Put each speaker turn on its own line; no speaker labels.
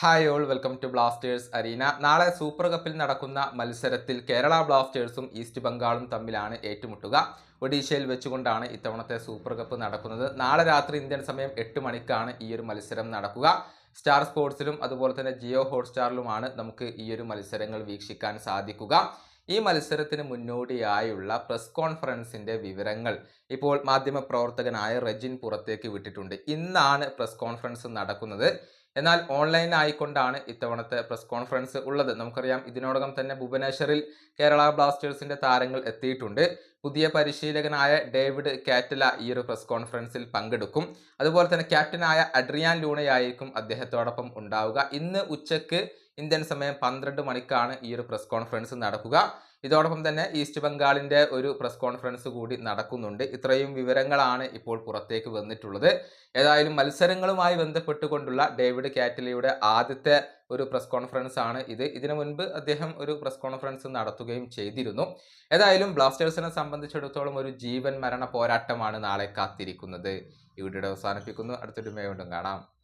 Hi all welcome to Blasters arena നാളെ super കപ്പിൽ നടക്കുന്ന മത്സരത്തിൽ കേരള ബ്ലാസ്റ്റേഴ്സും ഈസ്റ്റ് ബംഗാളും തമ്മിലാണ് ഏറ്റുമുട്ടുക. ഒഡീഷയിൽ വെച്ചുകൊണ്ടാണ് ഇത്തവണത്തെ സൂപ്പർ കപ്പ് നടക്കുന്നത്. നാളെ രാത്രി ഇന്ത്യൻ സമയം എട്ട് മണിക്കാണ് ഈ ഒരു മത്സരം നടക്കുക. സ്റ്റാർ സ്പോർട്സിലും അതുപോലെ തന്നെ ജിയോ ഹോട്ട്സ്റ്റാറിലുമാണ് നമുക്ക് ഈ ഒരു മത്സരങ്ങൾ വീക്ഷിക്കാൻ സാധിക്കുക. ഈ മത്സരത്തിന് മുന്നോടിയായുള്ള പ്രസ് കോൺഫറൻസിന്റെ വിവരങ്ങൾ ഇപ്പോൾ മാധ്യമപ്രവർത്തകനായ റജിൻ പുറത്തേക്ക് വിട്ടിട്ടുണ്ട്. ഇന്നാണ് പ്രസ് കോൺഫറൻസ് നടക്കുന്നത്. എന്നാൽ ഓൺലൈൻ ആയിക്കൊണ്ടാണ് ഇത്തവണത്തെ പ്രസ് കോൺഫറൻസ് ഉള്ളത്. നമുക്കറിയാം ഇതിനോടകം തന്നെ ഭുവനേശ്വറിൽ കേരള ബ്ലാസ്റ്റേഴ്സിന്റെ താരങ്ങൾ എത്തിയിട്ടുണ്ട്. പുതിയ പരിശീലകനായ ഡേവിഡ് കാറ്റല ഈ ഒരു പ്രസ് കോൺഫറൻസിൽ പങ്കെടുക്കും. അതുപോലെ തന്നെ ക്യാപ്റ്റനായ അഡ്രിയാൻ ലൂണയായിരിക്കും അദ്ദേഹത്തോടൊപ്പം ഉണ്ടാവുക. ഇന്ന് ഉച്ചയ്ക്ക് ഇന്ത്യൻ സമയം പന്ത്രണ്ട് മണിക്കാണ് ഈ ഒരു പ്രസ് കോൺഫറൻസ് നടക്കുക. ഇതോടൊപ്പം തന്നെ ഈസ്റ്റ് ബംഗാളിന്റെ ഒരു പ്രസ് കോൺഫറൻസ് കൂടി നടക്കുന്നുണ്ട്. ഇത്രയും വിവരങ്ങളാണ് ഇപ്പോൾ പുറത്തേക്ക് വന്നിട്ടുള്ളത്. ഏതായാലും മത്സരങ്ങളുമായി ബന്ധപ്പെട്ടുകൊണ്ടുള്ള ഡേവിഡ് കാറ്റലിയുടെ ആദ്യത്തെ ഒരു പ്രസ് കോൺഫറൻസ് ആണ് ഇത്. ഇതിനു മുൻപ് അദ്ദേഹം ഒരു പ്രസ് കോൺഫറൻസ് നടത്തുകയും ചെയ്തിരുന്നു. ഏതായാലും ബ്ലാസ്റ്റേഴ്സിനെ സംബന്ധിച്ചിടത്തോളം ഒരു ജീവൻ മരണ പോരാട്ടമാണ് നാളെ കാത്തിരിക്കുന്നത്. ഇവിടെ അവസാനിപ്പിക്കുന്നു. അടുത്തൊരു മേ വീണ്ടും കാണാം.